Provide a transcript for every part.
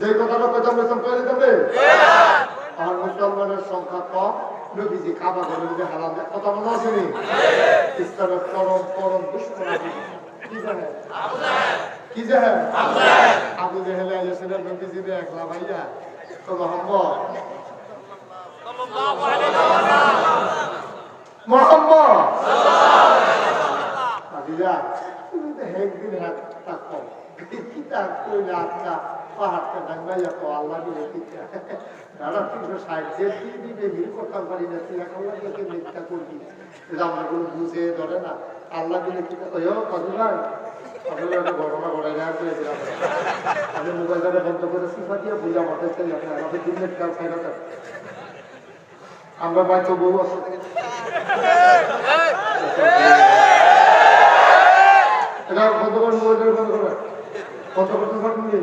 যে কথাটা কথা বলতাম করে দেবে আমার মুসলমানের সংখ্যা কম নবীজি কাবা ঘরের মধ্যে হারাম। কথা মনে আছে নি? ইসলামের পরম পরম দুশ্মন কি জানে কি জানে আবু জেহেলে। আইসেন নবীজি একলা ভাইয়া। তো মোহাম্মদ। মোহাম্মদ। তুমি তো একদিন হাত থাকো কিতা কইলা আপনা আমি করে সিফা দিয়ে বুঝা মাঠে চাই আমাদের আমরা বাচ্চা বউ আছে এটা কত করে মোবাইলের কত করে কত কত করে নিয়ে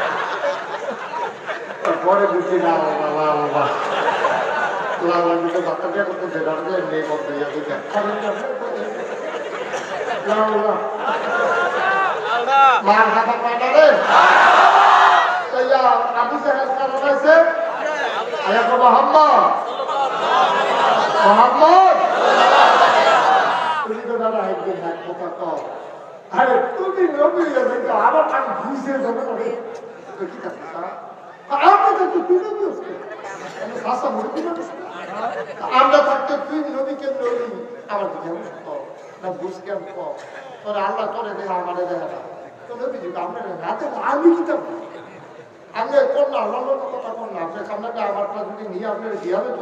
পরে বুঝি না বাবা বাবা লালা দিকে বাচ্চাকে করতে যেটা মেয়ে করতে যাবে। মার হাতা পাটা রে আবু সাহেব কারণ আছে আয়া তো মোহাম্মদ। মোহাম্মদ। তুমি তো দাদা একদিন এক কথা কও। আরে তুমি নবী আমার কান ঘুষে রে তো কি কথা আমরা তো তুই নবী হচ্ছে আমি মুরগি নবী আমরা থাকতে আমার তোর আল্লাহ করে না। তো আমি তো আমারটা নিয়ে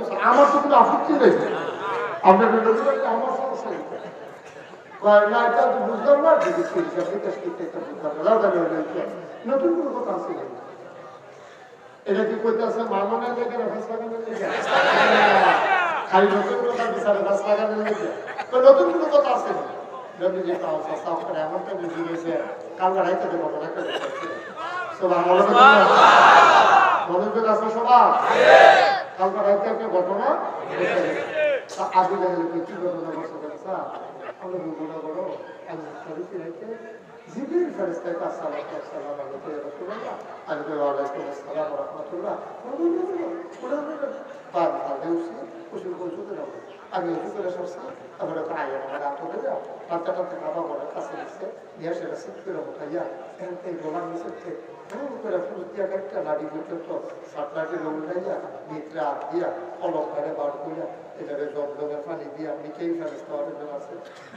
তো আমার তো কোনো আপত্তি নেই। আপনার আমার সমস্যা তো বুঝলাম না যদি করতে একটা বুঝলাম লাউডা নতুন কোনো কথা আছে এটা কি করতে আছে মামনের লেগে লাগানোর লেগে খালি নতুন কথা বিচারে গাছ লাগানোর লেগে তো নতুন কোনো কথা আছে না যে তাও করে এমনটা বুঝে গেছে কাল রাইতে দেবো না করে আছে সবার কালকে রাইতে একটা ঘটনা আগে দেখলে কি ঘটনা বসে গেছে আমরা ঘটনা করো, আমি সরিষি রাইতে জিবির ফেরেস্তায় আসসালাম আসসালাম আলাইকুম, ইয়া রাসূলুল্লাহ। আমি তো ওয়ালাইকুম আসসালাম রাহমাতুল্লাহ। বাদ ভাগে উঠছি কুসুর কুসুর করে আমি উঁচু করে সরছি তারপরে প্রায় আমার করে ফুল একটা নাড়ি পর্যন্ত সাতটাকে বার করিয়া এটাকে জমজমের পানি দিয়া নিচেই ফেরস্তা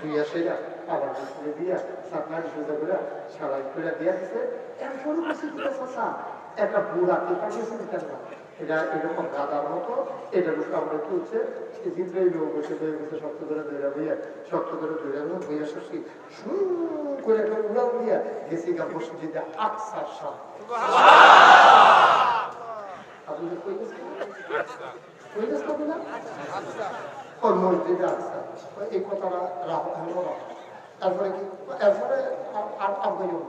ধুইয়া আবার দিয়া সাতনাটি সোজা করে সারাই করে দিয়া দিছে। এখন শুরু করছি কি চাষা একটা বুড়া কে পাঠিয়েছে কেন এটা এরকম গাদার মতো এটা আমরা তুলছে বসে বয়ে বসে শক্ত করে ধরে বইয়া শক্ত করে ধরে বইয়া শশি শু করে একটা উড়াল দিয়া গেছি গা আকসার সাপ আপনাদের কই কই গেছে আপনারা মসজিদে আকসা এই কথাটা রাখ হলো তারপরে কি? এরপরে আর আর বইও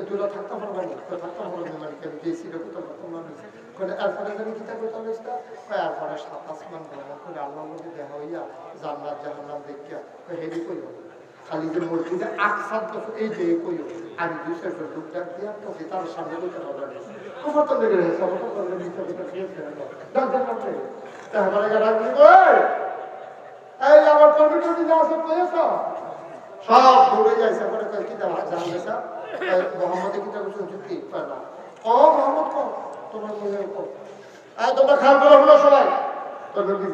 দুটো থাকতে পারবে না তো থাকতে পারবে না কেন যে কোথাও করতে মানুষ করে এরপরে যদি কিতা করতে হবে এরপরে সাত আসমান ভ্রমণ করে আল্লাহ মধ্যে দেখা হইয়া জান্নাত, জাহান্নাম দেখিয়া তো হেরি কইও। খালি যে মসজিদে আকসার তো এই যে কইও আমি দুইশো দুধ ডাক দিয়া তো তার সামনে কইতে পারবে না তো লেগে গেছে খবর তো লেগে গেছে তো তারপরে ডাক এই আমার কম্পিউটার দিতে আসো কইছ সব দৌড়ে কি মোহাম্মদ কি তা কো? তোমার কো এই তোমরা খাল করে হলো সবাই। তো রেখে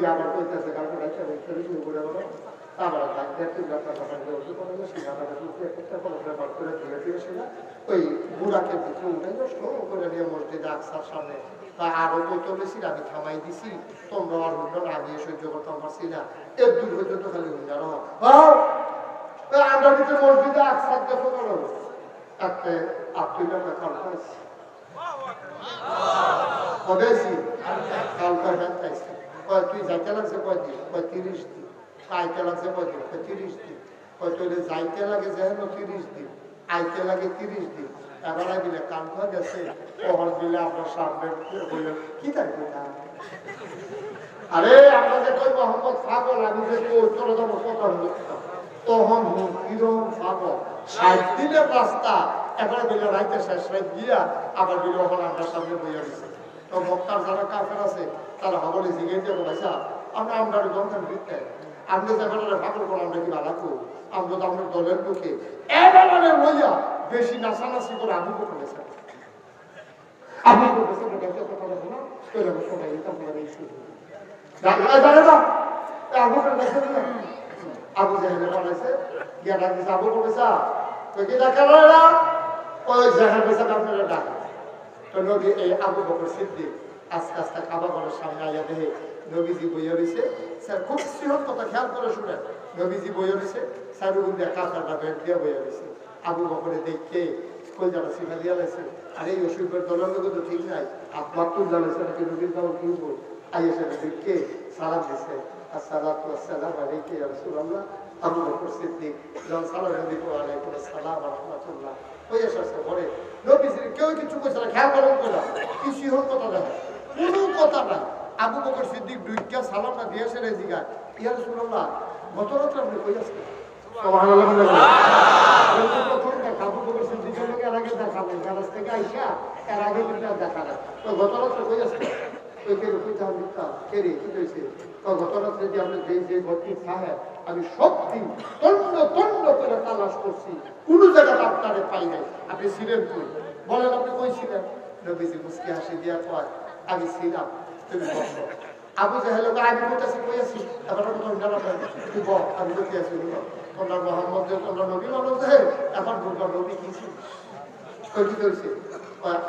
শুরু করে তা আরও তো চলেছি আমি থামাই দিছি। তোমরা আর হুন্ডার আমি সহ্য করতে পারছি না। এর দূর পর্যন্ত খালি হুন্ডার আমরা ভিতরে মসজিদে আকসার দেখো কথা তুই যাইতে লাগছে? কয় দিন কয়, তিরিশ দিন আইতে লাগছে যাইতে লাগে যেন তিরিশ দিন আইতে লাগে তিরিশ দিন এবার দিলে কালকে গেছে। কখন দিলে আপনার সামনে কি না আরে আপনাদের কই, মোহাম্মদ পাগল? আমি যে চলে যাব কত তখন কিরম পাগল ষাট দিনের রাস্তা এবারে বিলে রাইতে শেষ রাত গিয়া আবার বিলে ওখানে আপনার সামনে বইয়া দিচ্ছে তো মক্কার যারা কাফের আছে, তারা হবলে জিগে দিয়ে বলেছে আমরা আমরা দরকার দিতে বেটারে পাগল করে আমরা কি করি? আমরা তো আমরা দলের লোকে এবারে লইয়া বেশি নাচানাচি করে আমি করেছে আমি করেছে কথা বলব না বসে তারপরে এই শুরু ডাক্তার জানে না আবু জাহেলে বলেছে গিয়া ডাকতেছে আবু, বলেছে তো কি ডাক্তার না ওই জাহেল বেসা আপনারা ডাক। তো নবী এই আবু বকর সিদ্দিক আস্তে আস্তে কাবা ঘরের সামনে আইয়া দেখে নবীজি বইয়া রয়েছে স্যার, খুব সিহত কথা, খেয়াল করে শুনেন। নবীজি বইয়া রয়েছে সারুগুন দিয়ে কাঁচাটা বেড দিয়ে বইয়া রয়েছে আবু বকরে দেখে কই যারা সিনা দিয়া লাগছে আরে, এই অসুখের দলের তো ঠিক নাই। আপনার তুল জ্বালাইছে নাকি নবীর দাও কি বল আইসে নবীকে সালাম দিছে। আসসালামু আলাইকা রাসূলুল্লাহ। আবু বকর সিদ্দিক যখন সালাম নবী কো আলাইকুম আসসালাম ওয়া রাহমাতুল্লাহ। ওই এসে নবীজির কেউ কিছু কইছে না খেয়াল করেন না কিছু হোক কথা কোনো কথা না। আবু বকর সিদ্দিক দুইটা সালাম না ইয়া রাসূলুল্লাহ গত রাত্রে আপনি কই আবু বকর সিদ্দিকের লোক এর আগে দেখা নেই থেকে আইসা এর আগে দেখা না তো গত রাত্রে কই আছেন? ওই কে মিথ্যা কে রে কি কইছে তো গত যে আপনি যে যে ঘরটি সাহেব আমি সব দিন তন্ন করে তালাশ করছি কোন জায়গাতে আপনারে পাই নাই আপনি ছিলেন কই বলেন আপনি কই ছিলেন নবীজি মুসকি হাসি দিয়া কয় আমি ছিলাম তুমি বসো আবু জাহেল আমি কইতাছি কই আছি এবার তো তোমরা না তুই বল আমি তো কি আছি তোমরা মোহাম্মদ যে তোমরা নবী মানো যে এখন তোমরা নবী কি ছিল কই কি কইছে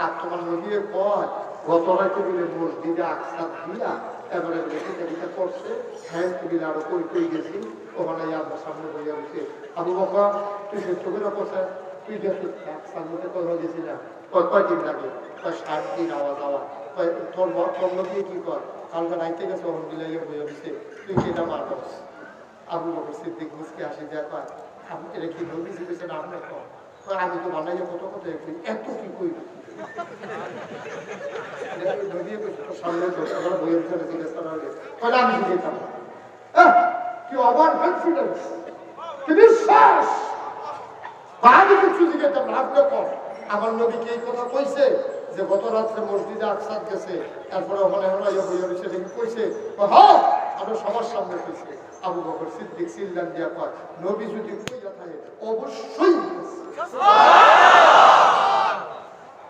আর তোমার নবী কয় গত রাতে মসজিদে আকসাদ দিয়া এবারে করছে হ্যাঁ তুমি আরও কই গেছি। ওখানে আমার সামনে বইয়া উঠছে আবু বাবা তুই সত্য করে করছে তুই দেখি আকসাদ মধ্যে কথা গেছি না, কয় কয়দিন লাগে? ষাট দিন আওয়া যাওয়া। তোর নবী কি কর কালকে রাইতে গেছে ওখানে উঠছে তুই কি এটা মারস আবু বকর সিদ্দিক মুসকে আসে আপনি এটা কি নবী শিখেছেন আপনার কর কয়, আমি তো বানাইয়া কত কই এত কি কই আমার নবীকে এই কথা কইছে যে গত রাত্রে মসজিদে আকসাদ গেছে তারপরে ওখানে রয়েছে দেখি কইছে হ্যাঁ আমরা সবার সামনে কইছে আবু বকর সিদ্দিক সিল্লান দিয়া নবী যদি অবশ্যই।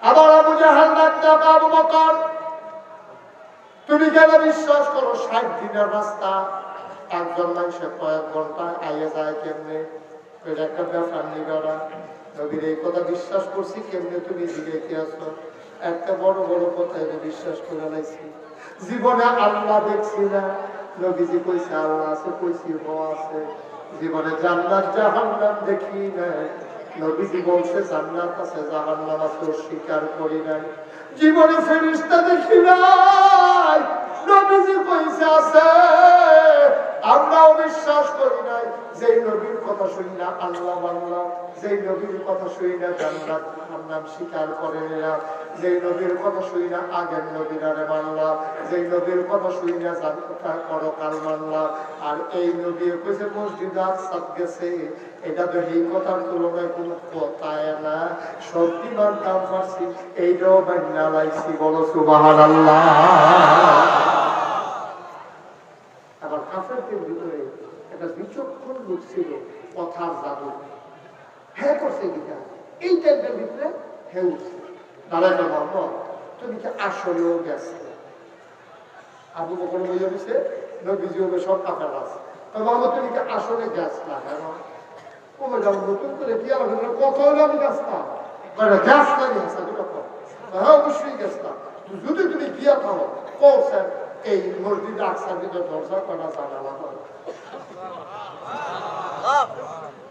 আবার Abu Jahl doctor Abu Bakr. তুমি কেন বিশ্বাস করো ষাট দিনের রাস্তা? একজন মানুষের কয়েক ঘণ্টা আইয়ে যায় কেমনে? এটা একটা নবীর এই কথা বিশ্বাস করছি, কেমনে তুমি আসো একটা বড় বড় কথায় তো বিশ্বাস করে জীবনে আল্লাহ দেখছি না। নবীজি কইছে, আল্লাহ আছে, কইছি আছে। জীবনে জান্নাত, জাহান্নাম দেখি নাই। নবীজি বলছে জান্নাত আছে জাহান্নাম আছে স্বীকার করি নাই। জীবনে ফেরিস্তা দেখি নাই বিশ্বাস করি নাই, যেই নবীর কথা শুনি না আল্লাহ বাংলা, যেই নবীর কথা শুনি না জান্নাত জাহান্নাম স্বীকার করে নিলাম, যেই নবীর কথা শুনি না আগের নবীরারে মানলাম যেই নবীর কথা শুনি না জান্নাত পরকাল মানলাম আর এই নবী কইছে মসজিদ আকসাদ গেছে, এটা তো এই কথার তুলনায় কোনো কথায় না। সত্যি মানতাম পারছি, এইটাও মান্না লাইছি বলো সুবহানাল্লাহ। আবার কাফেরদের ভিতরে একটা বিচক্ষণ লোক ছিল কথার জাদু। হ্যাঁ করছে গীতা এই টাইপের ভিতরে হ্যাঁ উঠছে। দাঁড়ায় মোহাম্মদ তুমি কি আসলেও গেছে আবু বকর বইয়া দিছে নবীজি হবে, সব কাপড় আছে বাবা, তুমি কি আসলে গ্যাস না কেন কমে যাব নতুন করে কি আমার কত হলো, আমি গ্যাস না গ্যাস না গ্যাস না দুটো হ্যাঁ অবশ্যই গ্যাস না যদি তুমি গিয়া থাও কো স্যার, এই মসজিদ আকসার ভিতরে দরজা করা জানালা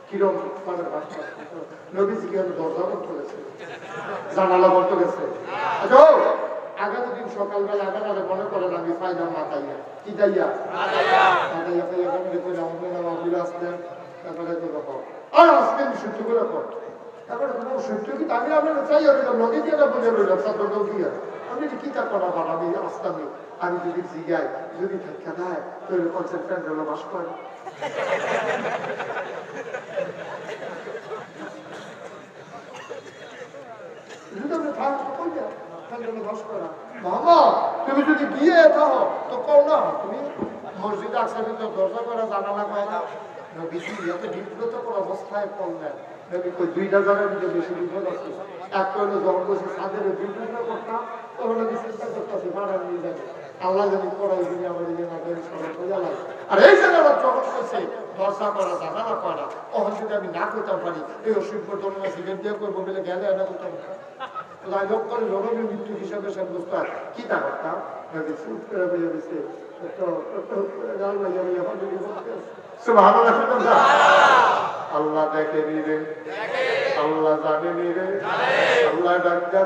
কিরম মানে কি দরজা বন্ধ করেছে। জানালা বন্ধ গেছে আগামী দিন সকালবেলা আগামী মনে করেন আমি ফাইনাল মাতাইয়া কি যাইয়া মাতাইয়া ফাইয়া কেমন করে আমাদের নাম আবুল আসলেন তারপরে তো রকম আর আজকে সহ্য করে কর তারপরে তোমার সহ্য কি? আমি আপনার চাই রইলাম নদী দিয়ে বলে রইলাম। সাতটাও দিয়ে আমি কি তা করা পার আমি আমি যদি জিগাই যদি থাকা দেয় তাহলে কনসেন্ট্রেট হলো বাস করে। তুমি যদি বিয়ে থাও তো কও না, তুমি মসজিদে আসার ভিতরে দরজা করা, জানালা পায় না নবীজি এত বিব্রতকর অবস্থায় পড়লেন। নবী দুইটা জায়গার ভিতরে বেশি বিপদ আছে একটা হলো যখন বসে ছাদের বিপদ করতাম তখন আমি চিন্তা করতেছি আল্লাহ যদি লাগে আর এই জায়গাটা যখন দরজা করা জানালা করা। যদি আমি না করতাম পারি, এই অসুখ সিগারেট দিয়ে করব বলে গেলে এটা করতাম। করে কি নবী। আল্লাহ দেখে নিরে আল্লাহ জানে নিরে আল্লাহ ডাক্তার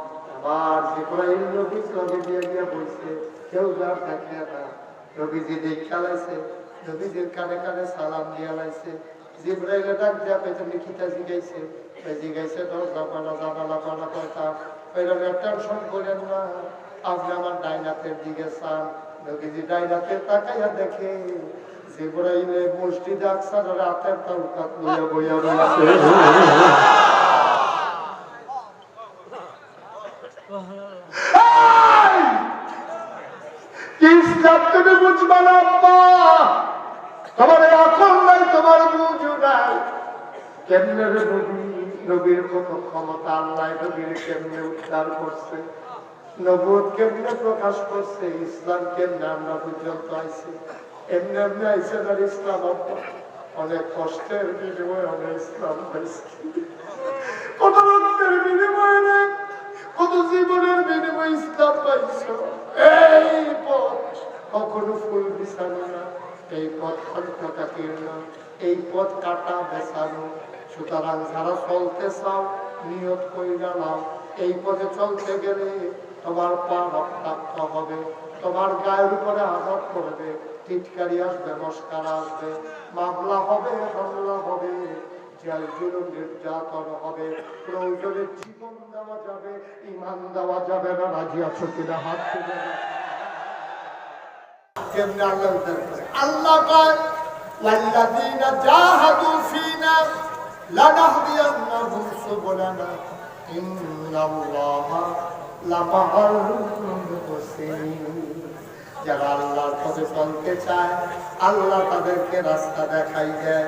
আবার জিব্রাইল নবী লগে দিয়ে গিয়ে বলছে কেউ যার দেখে না। নবীজি দেখা লাইছে নবীজির কানে কানে সালাম দিয়া লাইছে জিব্রাইলে ডাক দিয়া পেছনে খিতা জিগাইছে। জিগাইছে, দরজা পানা জানালা পানা কথা ওইরকম টেনশন করেন না। আপনি আমার ডাইনাতের দিকে চান। নবীজি ডাইনাতে তাকাইয়া দেখে, জিব্রাইলে মসজিদে আকসার রাতের তালকাত লইয়া বইয়া রয়েছে ইসলাম তুমি বুঝবা না তোমার আকল নাই, তোমার বুঝু নাই। কেমনে নবী নবীর কত ক্ষমতা আল্লাহ নবীর কেমনে উদ্ধার করছে? নবুয়ত কেমনে প্রকাশ করছে? ইসলাম কেমনে আমরা পর্যন্ত আইছি? এমনি এমনি আইসে না ইসলাম অনেক কষ্টের বিনিময়ে আমরা ইসলাম পাইছি কত রক্তের বিনিময়ে কত জীবনের বিনিময়ে ইসলাম পথ কখনো ফুল বিছানো না, এই পথ কণ্ঠটা কীর্ণ এই পথ কাটা বেছানো সুতরাং যারা চলতে চাও, নিয়ত কইরা নাও, এই পথে চলতে গেলে তোমার পা রক্তাক্ত হবে, তোমার গায়ের উপরে আঘাত করবে, টিটকারি আসবে, মস্কার আসবে, মামলা হবে, হামলা হবে জীবন দেওয়া যাবে, ইমান দেওয়া যাবে না, রাজি আছো কিনা, হাত তুলে কেমনে আল্লাহ আল্লাহ কয় ওয়াল্লাযীনা জাহাদু ফীনা লানাহদিয়ান্নাহুম সুবুলানা, ইন্নাল্লাহা লামাআল মুহসিনিন যারা আল্লাহর পথে চলতে চায়, আল্লাহ তাদেরকে রাস্তা দেখাই দেয়।